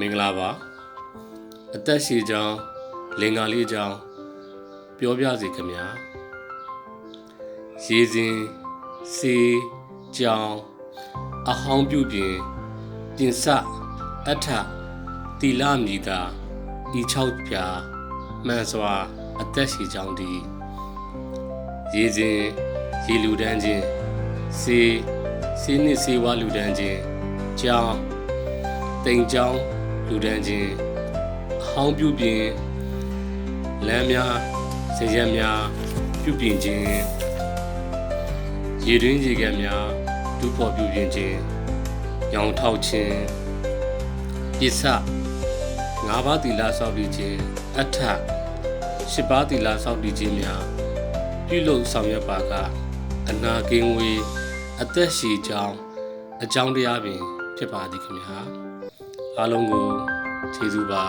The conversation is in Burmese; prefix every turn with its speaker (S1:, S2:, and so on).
S1: မင်္ဂလာပါအသက်ရှည်ကြောင်းလင်္ကာလေးကြောင်းပြောပြစီခင်ဗျာရေစဉ်စေးကြောင်းအဟောင်းပြုပြင်တင်စအထတီလာမြည်သာဤ6ပြာမှန်စွာ အသက်ရှည်ကြောင်းဒီရေစဉ်ရေလူတန်းချင်းစေးစေးနစ်စေးဝါလူတန်းချင်းကြောင်းတိမ်ကြောင်း လူဒန်းချင်းအဟောင်းပြုပြင်လမ်းများစရက်များပြုပြင်ခြင်းရေတွင်းရေကန်များဒုဖော်ပြုပြင်ခြင်းရောင်ထောက်ခြင်းပစ္စငါးပါးသီလစောင့်တည်ခြင်းအထရှစ်ပါးသီလစောင့်တည်ခြင်းများပြုလုပ်ဆောင်ရွက်ပါကအနာကင်းဝေးအသက်ရှည်ကြောင်းအကြောင်းတရားပင်ဖြစ်ပါသည်ခင်ဗျာ အားလုံးကိုကျေးဇူးပါ